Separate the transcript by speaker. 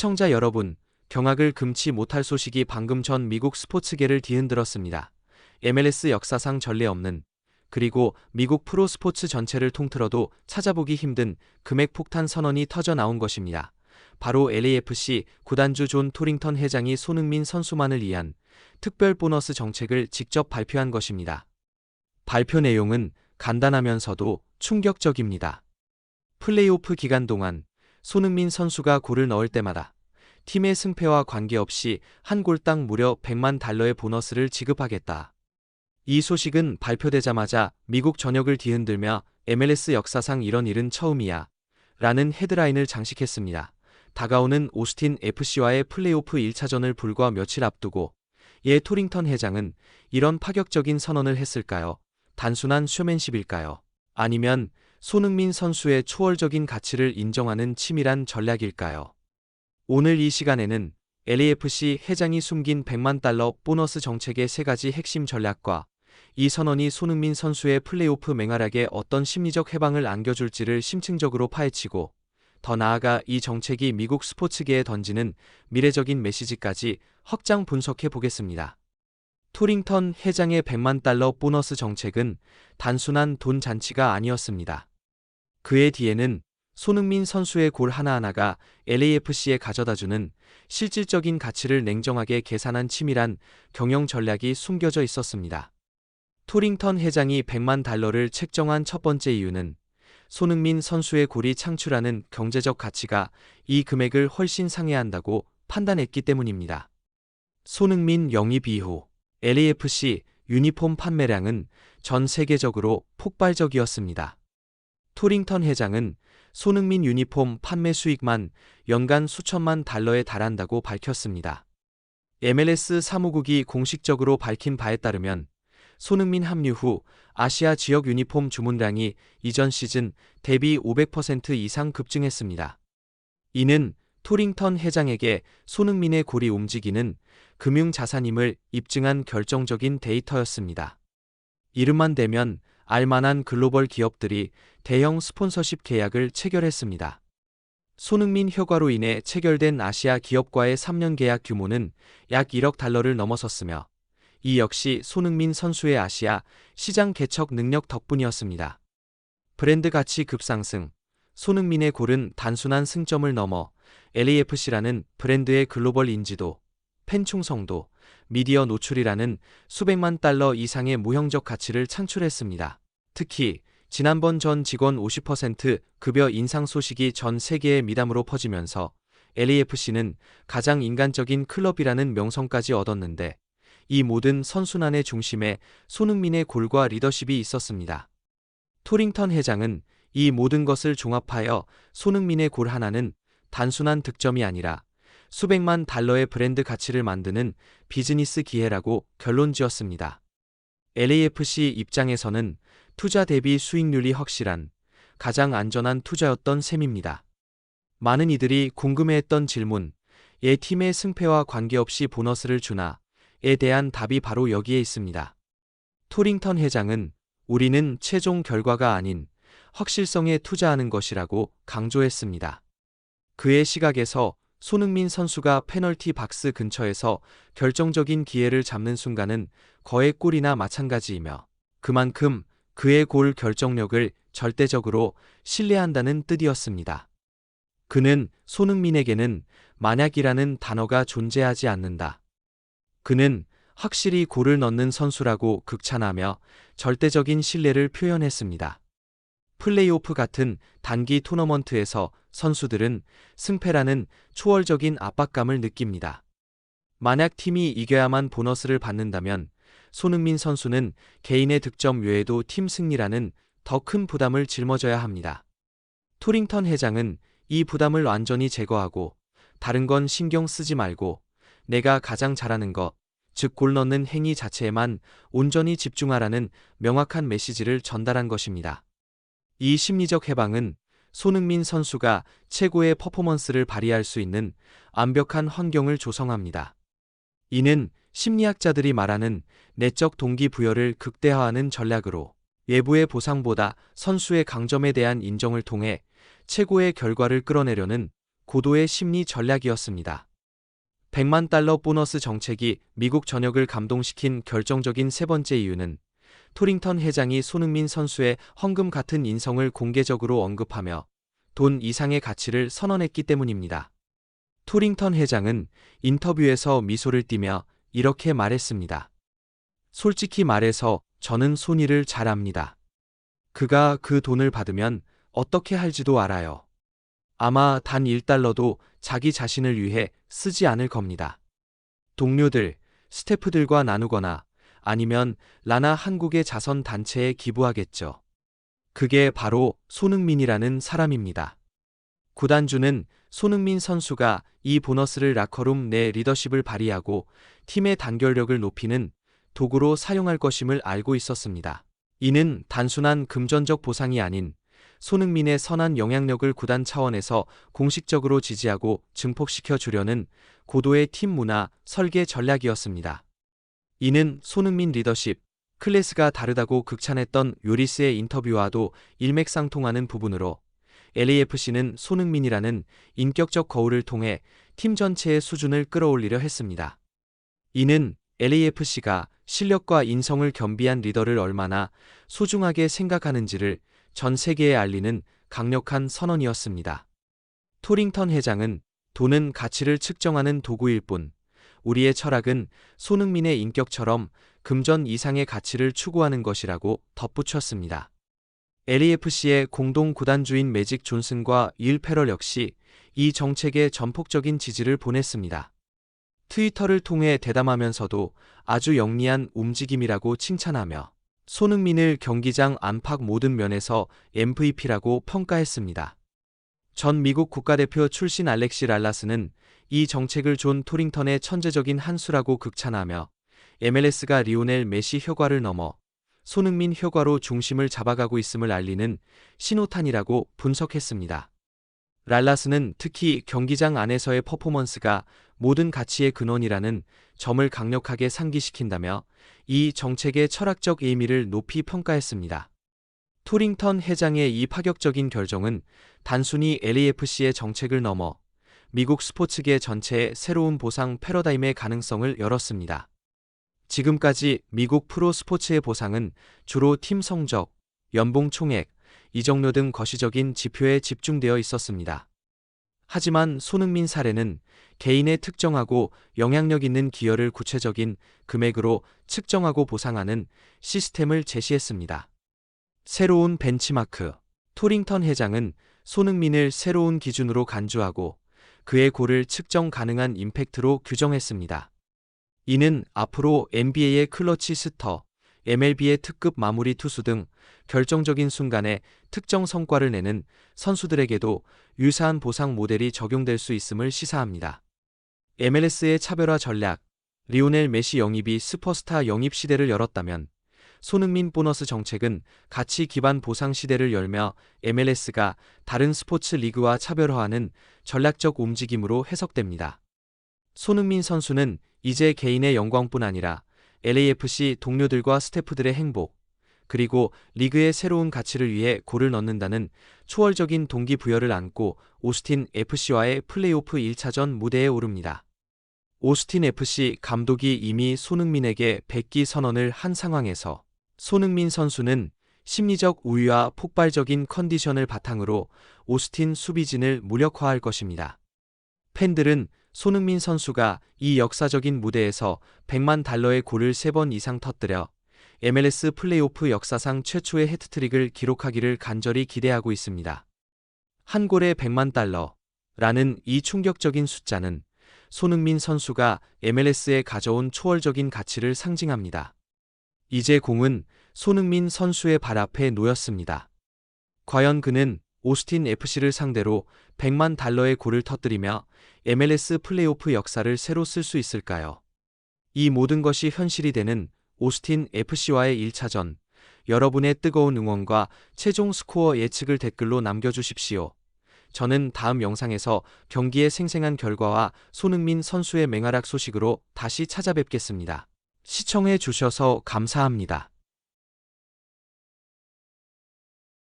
Speaker 1: 시청자 여러분, 경악을 금치 못할 소식이 방금 전 미국 스포츠계를 뒤흔들었습니다. MLS 역사상 전례 없는 그리고 미국 프로 스포츠 전체를 통틀어도 찾아보기 힘든 금액 폭탄 선언이 터져 나온 것입니다. 바로 LAFC 구단주 존 토링턴 회장이 손흥민 선수만을 위한 특별 보너스 정책을 직접 발표한 것입니다. 발표 내용은 간단하면서도 충격적입니다. 플레이오프 기간 동안 손흥민 선수가 골을 넣을 때마다 팀의 승패와 관계없이 한 골당 무려 100만 달러의 보너스를 지급하겠다. 이 소식은 발표되자마자 미국 전역을 뒤흔들며 MLS 역사상 이런 일은 처음이야. 라는 헤드라인을 장식했습니다. 다가오는 오스틴 FC와의 플레이오프 1차전을 불과 며칠 앞두고 예 토링턴 회장은 이런 파격적인 선언을 했을까요? 단순한 쇼맨십일까요? 아니면 손흥민 선수의 초월적인 가치를 인정하는 치밀한 전략일까요? 오늘 이 시간에는 LAFC 회장이 숨긴 100만 달러 보너스 정책의 세 가지 핵심 전략과 이 선언이 손흥민 선수의 플레이오프 맹활약에 어떤 심리적 해방을 안겨줄지를 심층적으로 파헤치고 더 나아가 이 정책이 미국 스포츠계에 던지는 미래적인 메시지까지 확장 분석해 보겠습니다. 토링턴 회장의 100만 달러 보너스 정책은 단순한 돈 잔치가 아니었습니다. 그의 뒤에는 손흥민 선수의 골 하나하나가 LAFC에 가져다주는 실질적인 가치를 냉정하게 계산한 치밀한 경영 전략이 숨겨져 있었습니다. 토링턴 회장이 100만 달러를 책정한 첫 번째 이유는 손흥민 선수의 골이 창출하는 경제적 가치가 이 금액을 훨씬 상회한다고 판단했기 때문입니다. 손흥민 영입 이후 LAFC 유니폼 판매량은 전 세계적으로 폭발적이었습니다. 토링턴 회장은 손흥민 유니폼 판매 수익만 연간 수천만 달러에 달한다고 밝혔습니다. MLS 사무국이 공식적으로 밝힌 바에 따르면 손흥민 합류 후 아시아 지역 유니폼 주문량이 이전 시즌 대비 500% 이상 급증했습니다. 이는 토링턴 회장에게 손흥민의 골이 움직이는 금융자산임을 입증한 결정적인 데이터였습니다. 이름만 대면 알만한 글로벌 기업들이 대형 스폰서십 계약을 체결했습니다. 손흥민 효과로 인해 체결된 아시아 기업과의 3년 계약 규모는 약 1억 달러를 넘어섰으며 이 역시 손흥민 선수의 아시아 시장 개척 능력 덕분이었습니다. 브랜드 가치 급상승, 손흥민의 골은 단순한 승점을 넘어 LAFC라는 브랜드의 글로벌 인지도, 팬 충성도, 미디어 노출이라는 수백만 달러 이상의 무형적 가치를 창출했습니다. 특히 지난번 전 직원 50% 급여 인상 소식이 전 세계에 미담으로 퍼지면서 LAFC는 가장 인간적인 클럽이라는 명성까지 얻었는데 이 모든 선순환의 중심에 손흥민의 골과 리더십이 있었습니다. 토링턴 회장은 이 모든 것을 종합하여 손흥민의 골 하나는 단순한 득점이 아니라 수백만 달러의 브랜드 가치를 만드는 비즈니스 기회라고 결론 지었습니다. LAFC 입장에서는 투자 대비 수익률이 확실한 가장 안전한 투자였던 셈입니다. 많은 이들이 궁금해했던 질문, 예 팀의 승패와 관계없이 보너스를 주나 에 대한 답이 바로 여기에 있습니다. 토링턴 회장은 우리는 최종 결과가 아닌 확실성에 투자하는 것이라고 강조했습니다. 그의 시각에서 손흥민 선수가 페널티 박스 근처에서 결정적인 기회를 잡는 순간은 거의 골이나 마찬가지이며 그만큼 그의 골 결정력을 절대적으로 신뢰한다는 뜻이었습니다. 그는 손흥민에게는 만약이라는 단어가 존재하지 않는다. 그는 확실히 골을 넣는 선수라고 극찬하며 절대적인 신뢰를 표현했습니다. 플레이오프 같은 단기 토너먼트에서 선수들은 승패라는 초월적인 압박감을 느낍니다. 만약 팀이 이겨야만 보너스를 받는다면 손흥민 선수는 개인의 득점 외에도 팀 승리라는 더 큰 부담을 짊어져야 합니다. 토링턴 회장은 이 부담을 완전히 제거하고 다른 건 신경 쓰지 말고 내가 가장 잘하는 것, 즉 골 넣는 행위 자체에만 온전히 집중하라는 명확한 메시지를 전달한 것입니다. 이 심리적 해방은 손흥민 선수가 최고의 퍼포먼스를 발휘할 수 있는 완벽한 환경을 조성합니다. 이는 심리학자들이 말하는 내적 동기부여를 극대화하는 전략으로 외부의 보상보다 선수의 강점에 대한 인정을 통해 최고의 결과를 끌어내려는 고도의 심리 전략이었습니다. 100만 달러 보너스 정책이 미국 전역을 감동시킨 결정적인 세 번째 이유는 토링턴 회장이 손흥민 선수의 헌금 같은 인성을 공개적으로 언급하며 돈 이상의 가치를 선언했기 때문입니다. 토링턴 회장은 인터뷰에서 미소를 띠며 이렇게 말했습니다. 솔직히 말해서 저는 손이를 잘 압니다. 그가 그 돈을 받으면 어떻게 할지도 알아요. 아마 단 1달러도 자기 자신을 위해 쓰지 않을 겁니다. 동료들, 스태프들과 나누거나 아니면 라나 한국의 자선 단체에 기부하겠죠. 그게 바로 손흥민이라는 사람입니다. 구단주는 손흥민 선수가 이 보너스를 라커룸 내 리더십을 발휘하고 팀의 단결력을 높이는 도구로 사용할 것임을 알고 있었습니다. 이는 단순한 금전적 보상이 아닌 손흥민의 선한 영향력을 구단 차원에서 공식적으로 지지하고 증폭시켜 주려는 고도의 팀 문화 설계 전략이었습니다. 이는 손흥민 리더십, 클래스가 다르다고 극찬했던 요리스의 인터뷰와도 일맥상통하는 부분으로 LAFC는 손흥민이라는 인격적 거울을 통해 팀 전체의 수준을 끌어올리려 했습니다. 이는 LAFC가 실력과 인성을 겸비한 리더를 얼마나 소중하게 생각하는지를 전 세계에 알리는 강력한 선언이었습니다. 토링턴 회장은 돈은 가치를 측정하는 도구일 뿐 우리의 철학은 손흥민의 인격처럼 금전 이상의 가치를 추구하는 것이라고 덧붙였습니다. LAFC의 공동 구단주인 매직 존슨과 일 패럴 역시 이 정책에 전폭적인 지지를 보냈습니다. 트위터를 통해 대담하면서도 아주 영리한 움직임이라고 칭찬하며 손흥민을 경기장 안팎 모든 면에서 MVP라고 평가했습니다. 전 미국 국가대표 출신 알렉시 랄라스는 이 정책을 존 토링턴의 천재적인 한 수라고 극찬하며 MLS가 리오넬 메시 효과를 넘어 손흥민 효과로 중심을 잡아가고 있음을 알리는 신호탄이라고 분석했습니다. 랄라스는 특히 경기장 안에서의 퍼포먼스가 모든 가치의 근원이라는 점을 강력하게 상기시킨다며 이 정책의 철학적 의미를 높이 평가했습니다. 토링턴 회장의 이 파격적인 결정은 단순히 LAFC의 정책을 넘어 미국 스포츠계 전체의 새로운 보상 패러다임의 가능성을 열었습니다. 지금까지 미국 프로 스포츠의 보상은 주로 팀 성적, 연봉 총액, 이적료 등 거시적인 지표에 집중되어 있었습니다. 하지만 손흥민 사례는 개인의 특정하고 영향력 있는 기여를 구체적인 금액으로 측정하고 보상하는 시스템을 제시했습니다. 새로운 벤치마크 토링턴 회장은 손흥민을 새로운 기준으로 간주하고 그의 골을 측정 가능한 임팩트로 규정했습니다. 이는 앞으로 NBA의 클러치 스터, MLB의 특급 마무리 투수 등 결정적인 순간에 특정 성과를 내는 선수들에게도 유사한 보상 모델이 적용될 수 있음을 시사합니다. MLS의 차별화 전략, 리오넬 메시 영입이 슈퍼스타 영입 시대를 열었다면 손흥민 보너스 정책은 가치 기반 보상 시대를 열며 MLS가 다른 스포츠 리그와 차별화하는 전략적 움직임으로 해석됩니다. 손흥민 선수는 이제 개인의 영광뿐 아니라 LAFC 동료들과 스태프들의 행복, 그리고 리그의 새로운 가치를 위해 골을 넣는다는 초월적인 동기부여를 안고 오스틴 FC와의 플레이오프 1차전 무대에 오릅니다. 오스틴 FC 감독이 이미 손흥민에게 백기 선언을 한 상황에서 손흥민 선수는 심리적 우위와 폭발적인 컨디션을 바탕으로 오스틴 수비진을 무력화할 것입니다. 팬들은 손흥민 선수가 이 역사적인 무대에서 100만 달러의 골을 3번 이상 터뜨려 MLS 플레이오프 역사상 최초의 헤트트릭을 기록하기를 간절히 기대하고 있습니다. 한 골에 100만 달러라는 이 충격적인 숫자는 손흥민 선수가 MLS에 가져온 초월적인 가치를 상징합니다. 이제 공은 손흥민 선수의 발 앞에 놓였습니다. 과연 그는 오스틴 FC를 상대로 100만 달러의 골을 터뜨리며 MLS 플레이오프 역사를 새로 쓸 수 있을까요? 이 모든 것이 현실이 되는 오스틴 FC와의 1차전, 여러분의 뜨거운 응원과 최종 스코어 예측을 댓글로 남겨주십시오. 저는 다음 영상에서 경기의 생생한 결과와 손흥민 선수의 맹활약 소식으로 다시 찾아뵙겠습니다. 시청해 주셔서 감사합니다.